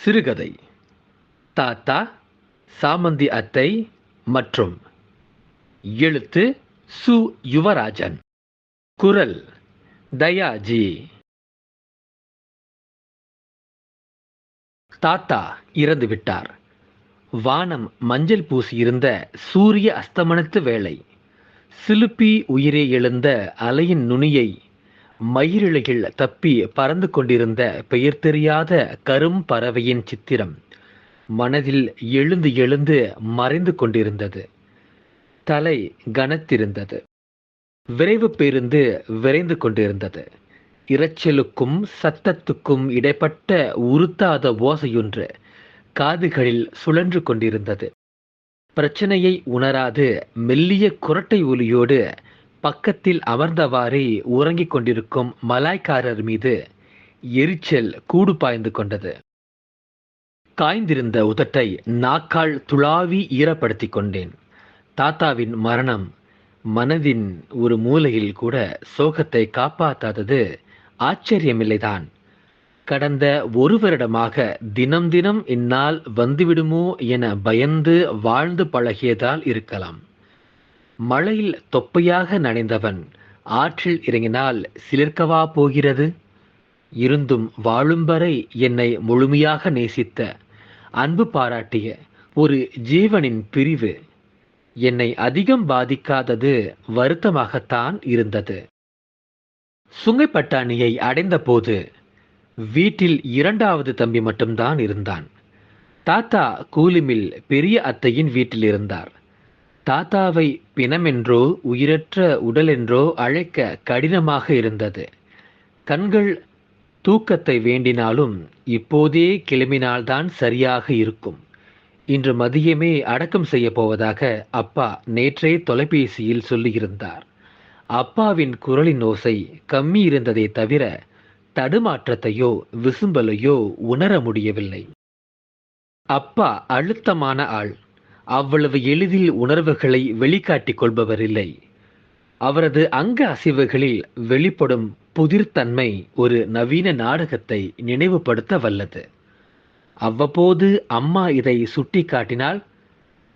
சிறுகதை. தாத்தா சாமந்தி அத்தை மற்றும் எழுத்து சு. யுவராஜன். குரல் தயாஜி. தாத்தா இறந்து விட்டார். வானம் மஞ்சள் பூசியிருந்த சூரிய அஸ்தமனத்து வேளை. சிலுப்பி உயிரே எழுந்த அலையின் நுனியை மயிரிழைகள் தப்பி பறந்து கொண்டிருந்த பெயர் தெரியாத கரும் பறவையின் சித்திரம் மனதில் எழுந்து எழுந்து மறைந்து கொண்டிருந்தது. தலை கனத்திருந்தது. விரைவு பேருந்து விரைந்து கொண்டிருந்தது. இரைச்சலுக்கும் சத்தத்துக்கும் இடைப்பட்ட உறுத்தாத ஓசையொன்று காதுகளில் சுழன்று கொண்டிருந்தது. பிரச்சனையை உணராது மெல்லிய குரட்டை ஒலியோடு பக்கத்தில் அமர்ந்தவாறே உறங்கிக் கொண்டிருக்கும் மலாய்க்காரர் மீது எரிச்சல் கூடு பாய்ந்து கொண்டது. காய்ந்திருந்த உதட்டை நாக்கால் துளாவி ஈரப்படுத்தி கொண்டேன். தாத்தாவின் மரணம் மனதின் ஒரு மூலையில் கூட சோகத்தை காப்பாற்றாதது ஆச்சரியமில்லைதான். கடந்த ஒரு வருடமாக தினம் தினம் இந்நாள் வந்துவிடுமோ என பயந்து வாழ்ந்து பழகியதால் இருக்கலாம். மழையில் தொப்பையாக நனைந்தவன் ஆற்றில் இறங்கினால் சிலிர்க்கவா போகிறது? இருந்தும் வாழும் வரை என்னை முழுமையாக நேசித்த அன்பு பாராட்டிய ஒரு ஜீவனின் பிரிவு என்னை அதிகம் பாதிக்காதது வருத்தமாகத்தான் இருந்தது. சுங்கைப்பட்டாணியை அடைந்தபோது வீட்டில் இரண்டாவது தம்பி மட்டும்தான் இருந்தான். தாத்தா கூலிமில் பெரிய அத்தையின் வீட்டில் இருந்தார். தாத்தாவை பிணமென்றோ உயிரற்ற உடலென்றோ அழைக்க கடினமாக இருந்தது. கண்கள் தூக்கத்தை வேண்டினாலும் இப்போதே கிளம்பினால்தான் சரியாக இருக்கும். இன்று மதியமே அடக்கம் செய்ய போவதாக அப்பா நேற்றே தொலைபேசியில் சொல்லியிருந்தார். அப்பாவின் குரலின் ஓசை கம்மி இருந்ததை தவிர தடுமாற்றத்தையோ விசும்பலையோ உணர முடியவில்லை. அப்பா அழுத்தமான ஆள். அவ்வளவு எளிதில் உணர்வுகளை வெளிக்காட்டிக் கொள்பவர் இல்லை அவரது அங்க அசைவுகளில் வெளிப்படும் புதிர்த்தன்மை ஒரு நவீன நாடகத்தை நினைவுபடுத்த வல்லது. அவ்வப்போது அம்மா இதை சுட்டி காட்டினால்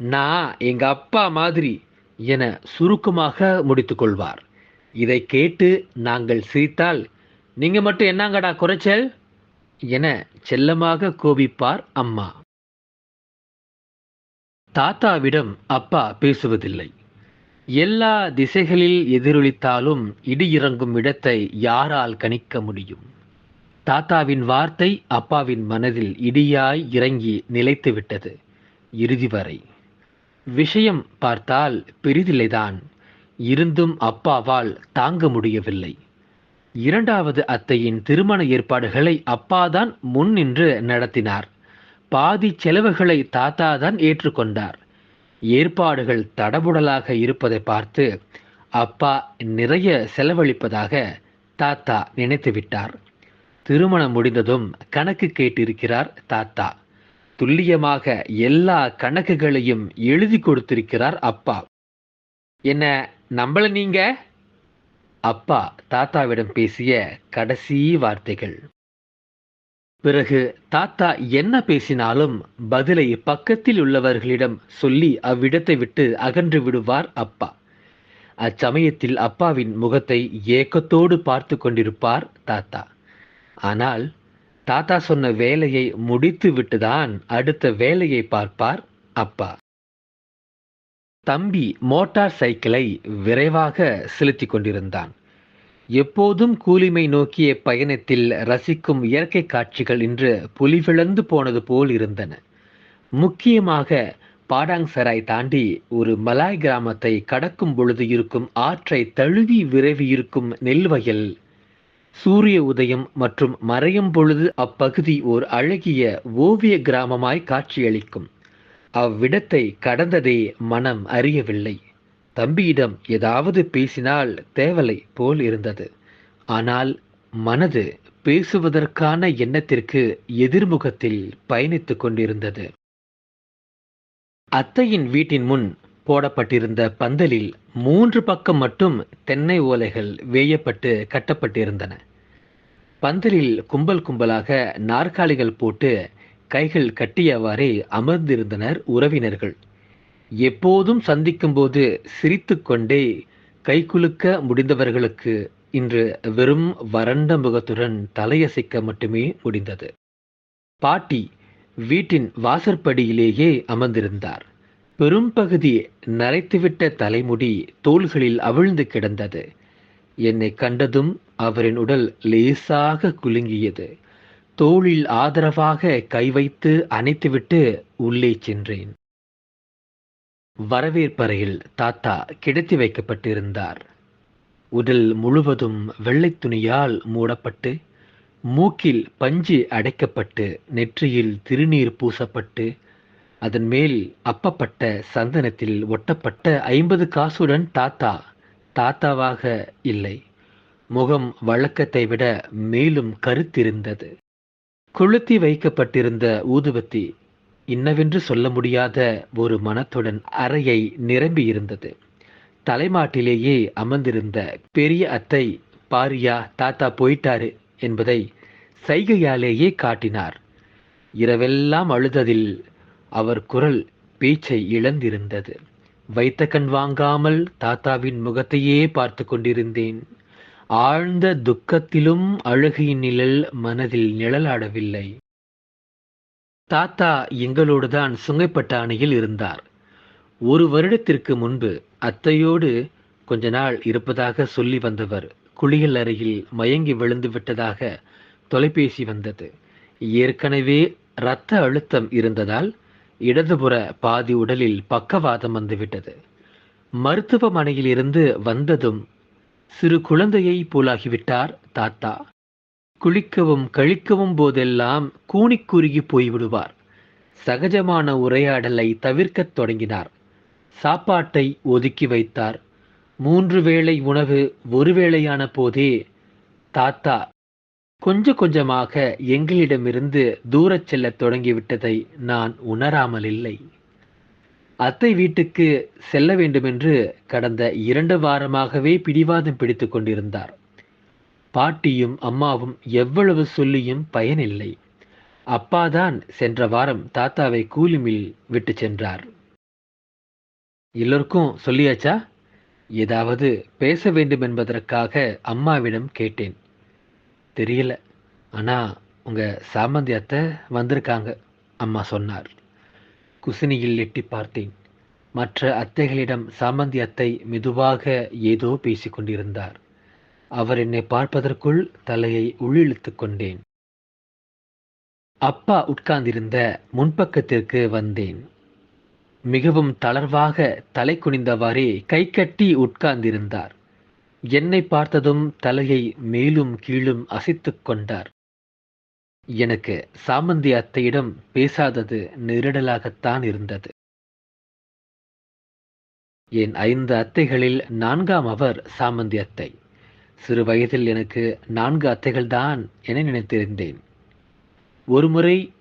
நான் எங்க அப்பா மாதிரி என சுருக்கமாக முடித்துக்கொள்வார். இதை கேட்டு நாங்கள் சிரித்தால் நீங்க மட்டும் என்னங்கடா குறைச்சல்? என செல்லமாக கோபிப்பார் அம்மா. தாத்தாவிடம் அப்பா பேசுவதில்லை. எல்லா திசைகளில் எதிரொலித்தாலும் இடி இறங்கும் இடத்தை யாரால் கணிக்க முடியும்? தாத்தாவின் வார்த்தை அப்பாவின் மனதில் இடியாய் இறங்கி நிலைத்து விட்டது இறுதி வரை. விஷயம் பார்த்தால் பெரிதில்லைதான். இருந்தும் அப்பாவால் தாங்க முடியவில்லை. இரண்டாவது அத்தையின் திருமண ஏற்பாடுகளை அப்பாதான் முன் நின்று நடத்தினார். பாதி செலவுகளை தாத்தா தான் ஏற்றுக்கொண்டார். ஏற்பாடுகள் தடபுடலாக இருப்பதை பார்த்து அப்பா நிறைய செலவழிப்பதாக தாத்தா நினைத்து விட்டார். திருமணம் முடிந்ததும் கணக்கு கேட்டிருக்கிறார் தாத்தா. துல்லியமாக எல்லா கணக்குகளையும் எழுதி கொடுத்திருக்கிறார் அப்பா. என்ன நம்பல நீங்க? அப்பா தாத்தாவிடம் பேசிய கடைசி வார்த்தைகள். பிறகு தாத்தா என்ன பேசினாலும் பதிலை பக்கத்தில் உள்ளவர்களிடம் சொல்லி அவ்விடத்தை விட்டு அகன்று விடுவார் அப்பா. அச்சமயத்தில் அப்பாவின் முகத்தை ஏக்கத்தோடு பார்த்து கொண்டிருப்பார் தாத்தா. ஆனால் தாத்தா சொன்ன வேலையை முடித்து விட்டுதான் அடுத்த வேலையை பார்ப்பார் அப்பா. தம்பி மோட்டார் சைக்கிளை விரைவாக செலுத்திக் கொண்டிருந்தான். எப்போதும் கூலிமை நோக்கிய பயணத்தில் ரசிக்கும் இயற்கை காட்சிகள் இன்று புலிவிழந்து போனது போல் இருந்தன. முக்கியமாக பாடாங்சராய் தாண்டி ஒரு மலாய் கிராமத்தை கடக்கும் பொழுது இருக்கும் ஆற்றை தழுவி விரைவி இருக்கும் நெல்வயல் சூரிய உதயம் மற்றும் மறையும் பொழுது அப்பகுதி ஓர் அழகிய ஓவிய கிராமமாய் காட்சியளிக்கும். அவ்விடத்தை கடந்ததே மனம் அறியவில்லை. தம்பியிடம் ஏதாவது பேசினால் தேவலை போல் இருந்தது. ஆனால் மனது பேசுவதற்கான எண்ணத்திற்கு எதிர்முகத்தில் பயணித்துக் கொண்டிருந்தது. அத்தையின் வீட்டின் முன் போடப்பட்டிருந்த பந்தலில் மூன்று பக்கம் மட்டும் தென்னை ஓலைகள் வேயப்பட்டு கட்டப்பட்டிருந்தன. பந்தலில் கும்பல் கும்பலாக நாற்காலிகள் போட்டு கைகள் கட்டியவாறே அமர்ந்திருந்தனர் உறவினர்கள். எப்போதும் சந்திக்கும்போது சிரித்துக்கொண்டே கைகுலுக்க முடிந்தவர்களுக்கு இன்று வெறும் வறண்ட முகத்துடன் தலையசைக்க மட்டுமே முடிந்தது. பாட்டி வீட்டின் வாசற்படியிலேயே அமர்ந்திருந்தார். பெரும்பகுதி நரைத்துவிட்ட தலைமுடி தோள்களில் அவிழ்ந்து கிடந்தது. என்னை கண்டதும் அவரின் உடல் லேசாக குலுங்கியது. தோளில் ஆதரவாக கை வைத்து அணைத்துவிட்டு உள்ளே சென்றேன். வரவேற்பறையில் தாத்தா கிடத்தி வைக்கப்பட்டிருந்தார். உடல் முழுவதும் வெள்ளை துணியால் மூடப்பட்டு மூக்கில் பஞ்சு அடைக்கப்பட்டு நெற்றியில் திருநீர் பூசப்பட்டு அதன் மேல் அப்பப்பட்ட சந்தனத்தில் ஒட்டப்பட்ட ஐம்பது காசுடன் தாத்தா தாத்தாவாக இல்லை. முகம் வழக்கத்தை விட மேலும் கருத்திருந்தது. கொளுத்தி வைக்கப்பட்டிருந்த ஊதுபத்தி இன்னவென்று சொல்ல முடியாத ஒரு மனத்துடன் அறையை நிரம்பியிருந்தது. தலைமாட்டிலேயே அமர்ந்திருந்த பெரிய அத்தை பாரியா தாத்தா போயிட்டாரு என்பதை சைகையாலேயே காட்டினார். இரவெல்லாம் அழுததில் அவர் குரல் பேச்சை இழந்திருந்தது. வைத்த கண் வாங்காமல் தாத்தாவின் முகத்தையே பார்த்து கொண்டிருந்தேன். ஆழ்ந்த துக்கத்திலும் அழுகையின் நிழல் மனதில் நிழலாடவில்லை. தாத்தா எங்களோடுதான் சுங்கைப்பட்ட அணையில் இருந்தார். ஒரு வருடத்திற்கு முன்பு அத்தையோடு கொஞ்ச நாள் இருப்பதாக சொல்லி வந்தவர் குளியல் அறையில் மயங்கி விழுந்து விட்டதாக தொலைபேசி வந்தது. ஏற்கனவே இரத்த அழுத்தம் இருந்ததால் இடதுபுற பாதி உடலில் பக்கவாதம் வந்துவிட்டது மருத்துவமனையில் இருந்து வந்ததும் சிறு குழந்தையை போலாகிவிட்டார் தாத்தா. குளிக்கவும் கழிக்கவும் போதெல்லாம் கூனிக் குறுகி போய்விடுவார். சகஜமான உரையாடலை தவிர்க்கத் தொடங்கினார். சாப்பாட்டை ஒதுக்கி வைத்தார். மூன்று வேளை உணவு ஒருவேளையான போதே தாத்தா கொஞ்ச கொஞ்சமாக எங்களிடமிருந்து தூரச் செல்லத் தொடங்கிவிட்டதை நான் உணராமல் இல்லை அத்தை வீட்டுக்கு செல்ல வேண்டுமென்று கடந்த இரண்டு வாரமாகவே பிடிவாதம் பிடித்து கொண்டிருந்தார். பாட்டியும் அம்மாவும் எவ்வளவு சொல்லியும் பயனில்லை. அப்பாதான் சென்ற வாரம் தாத்தாவை கூலிமில் விட்டு சென்றார். எல்லோருக்கும் சொல்லியாச்சா? ஏதாவது பேச வேண்டும் என்பதற்காக அம்மாவிடம் கேட்டேன். தெரியல. ஆனா உங்க சாமந்தி அத்தை வந்திருக்காங்க அம்மா சொன்னார். குசினியில் எட்டி பார்த்தேன். மற்ற அத்தைகளிடம் சாமந்தி அத்தை மெதுவாக ஏதோ பேசிக் கொண்டிருந்தார். அவர் என்னை பார்ப்பதற்குள் தலையை உள்ளிழுத்துக் கொண்டேன். அப்பா உட்கார்ந்திருந்த முன்பக்கத்திற்கு வந்தேன். மிகவும் தளர்வாக தலை குனிந்தவாறே கை கட்டி உட்கார்ந்திருந்தார். என்னை பார்த்ததும் தலையை மேலும் கீழும் அசைத்துக் கொண்டார். எனக்கு சாமந்தி அத்தையிடம் பேசாதது நெருடலாகத்தான் இருந்தது. என் ஐந்து அத்தைகளில் நான்காம் அவர் சாமந்தி அத்தை. சிறு வயதில் எனக்கு நான்கு அத்தைகள்தான் என நினைத்திருந்தேன். ஒருமுறை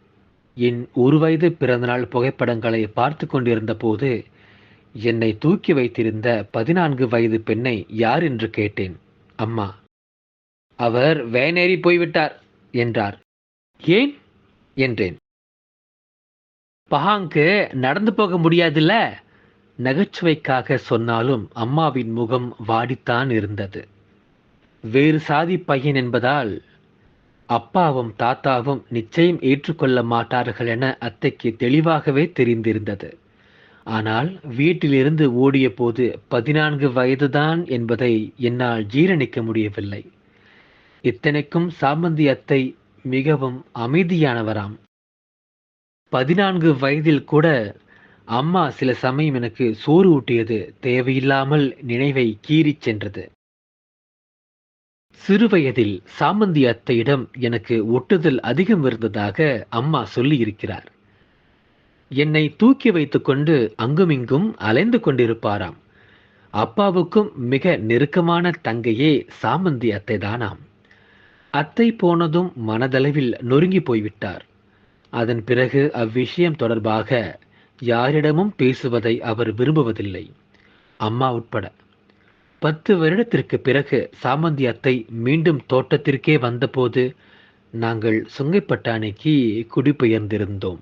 என் ஒரு வயது பிறந்தநாள் புகைப்படங்களை பார்த்து கொண்டிருந்த போது என்னை தூக்கி வைத்திருந்த பதினான்கு வயது பெண்ணை யார் என்று கேட்டேன். அம்மா அவர் வேனேறி போய்விட்டார் என்றார். ஏன்? என்றேன். பஹாங்கு நடந்து போக முடியாதுல்ல? நகைச்சுவைக்காக சொன்னாலும் அம்மாவின் முகம் வாடித்தான் இருந்தது. வேறு சாதி பையன் என்பதால் அப்பாவும் தாத்தாவும் நிச்சயம் ஏற்றுக்கொள்ள மாட்டார்கள் என அத்தைக்கு தெளிவாகவே தெரிந்திருந்தது. ஆனால் வீட்டிலிருந்து ஓடிய போது பதினான்கு வயதுதான் என்பதை என்னால் ஜீரணிக்க முடியவில்லை. இத்தனைக்கும் சாமந்தி அத்தை மிகவும் அமைதியானவராம். பதினான்கு வயதில் கூட அம்மா சில சமயம் எனக்கு சோறு ஊட்டியது தேவையில்லாமல் நினைவை கீறிச் சென்றது. சிறுவயதில் சாமந்தி அத்தையிடம் எனக்கு ஒட்டுதல் அதிகம் இருந்ததாக அம்மா சொல்லி இருக்கிறார் என்னை தூக்கி வைத்துக்கொண்டு அங்குமிங்கும் அலைந்து கொண்டிருப்பாராம். அப்பாவுக்கும் மிக நெருக்கமான தங்கையே சாமந்தி அத்தை தானாம் அத்தை போனதும் மனதளவில் நொறுங்கி போய்விட்டார். அதன் பிறகு அவ்விஷயம் தொடர்பாக யாரிடமும் பேசுவதை அவர் விரும்புவதில்லை. அம்மா உட்பட பத்து வருடத்திற்கு பிறகு சாமந்தி அத்தை மீண்டும் தோட்டத்திற்கே வந்தபோது நாங்கள் சுங்கைப்பட்டாணிக்கு குடிபெயர்ந்திருந்தோம்.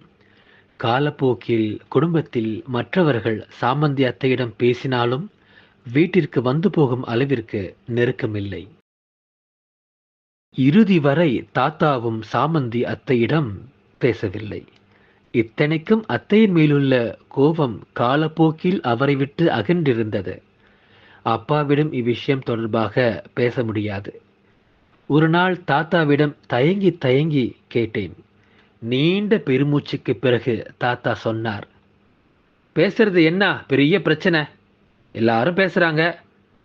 காலப்போக்கில் குடும்பத்தில் மற்றவர்கள் சாமந்தி அத்தையிடம் பேசினாலும் வீட்டிற்கு வந்து போகும் அளவிற்கு நெருக்கமில்லை. இறுதி வரை தாத்தாவும் சாமந்தி அத்தையிடம் பேசவில்லை. இத்தனைக்கும் அத்தையின் மேலுள்ள கோபம் காலப்போக்கில் அவரை விட்டு அகன்றிருந்தது. அப்பாவிடம் இவ்விஷயம் தொடர்பாக பேச முடியாது. ஒரு நாள் தாத்தாவிடம் தயங்கி தயங்கி கேட்டேன். நீண்ட பெருமூச்சுக்கு பிறகு தாத்தா சொன்னார் பேசுறது என்ன? பெரிய பிரச்சனை. எல்லாரும் பேசுறாங்க.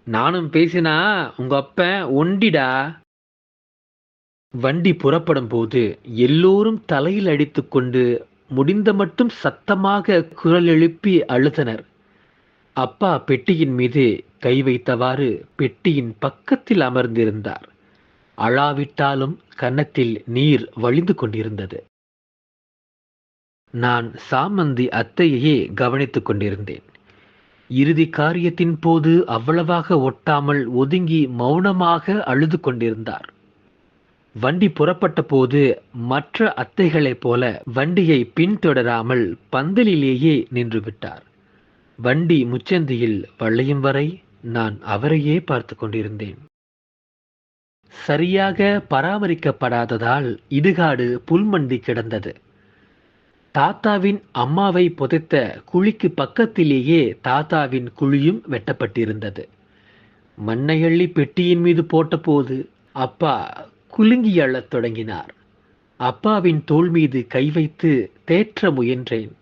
நானும் பேசினா உங்க அப்பன் ஒண்டிடா? வண்டி புறப்படும் போது எல்லோரும் தலையில் அடித்துக்கொண்டு முடிந்த மட்டும் சத்தமாக குரல் எழுப்பி அழுதனர். அப்பா பெட்டியின் மீது கை வைத்தவாறு பெட்டியின் பக்கத்தில் அமர்ந்திருந்தார். அழாவிட்டாலும் கன்னத்தில் நீர் வழிந்து கொண்டிருந்தது. நான் சாமந்தி அத்தையையே கவனித்துக் கொண்டிருந்தேன். இறுதி காரியத்தின் போது அவ்வளவாக ஒட்டாமல் ஒதுங்கி மௌனமாக அழுது கொண்டிருந்தார். வண்டி புறப்பட்ட போது மற்ற அத்தைகளைப் போல வண்டியை பின்தொடராமல் பந்தலிலேயே நின்று விட்டார் வண்டி முச்சந்தியில் வளையும் வரை நான் அவரையே பார்த்து கொண்டிருந்தேன். சரியாக பராமரிக்கப்படாததால் இடுகாடு புல்மண்டி கிடந்தது. தாத்தாவின் அம்மாவை புதைத்த குழிக்கு பக்கத்திலேயே தாத்தாவின் குழியும் வெட்டப்பட்டிருந்தது. மண்ணை அள்ளி பெட்டியின் மீது போட்டபோது அப்பா குலுங்கி அழத் தொடங்கினார். அப்பாவின் தோள் மீது கை வைத்து தேற்ற முயன்றேன்.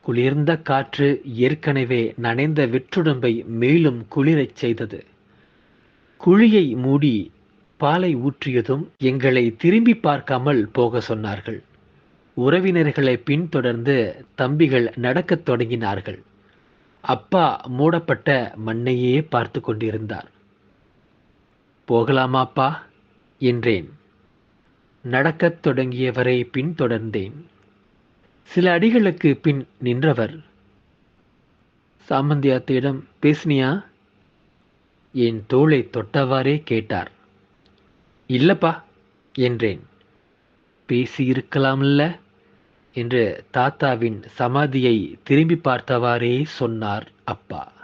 குளிர்ந்த காற்று ஏற்கனவே நனைந்த வெற்றுடம்பை மேலும் குளிரச் செய்தது. குழியை மூடி பாலை ஊற்றியதும் எங்களை திரும்பி பார்க்காமல் போக சொன்னார்கள். உறவினர்களை பின்தொடர்ந்து தம்பிகள் நடக்கத் தொடங்கினார்கள். அப்பா மூடப்பட்ட மண்ணையே பார்த்து கொண்டிருந்தார். போகலாமாப்பா? என்றேன். நடக்கத் தொடங்கியவரை பின்தொடர்ந்தேன். சில அடிகளுக்கு பின் நின்றவர். சாமந்தியாத்தியிடம் பேசினியா? என் தோளை தொட்டவாறே கேட்டார். இல்லப்பா என்றேன். பேசியிருக்கலாம்ல என்று தாத்தாவின் சமாதியை திரும்பி பார்த்தவாறே சொன்னார் அப்பா.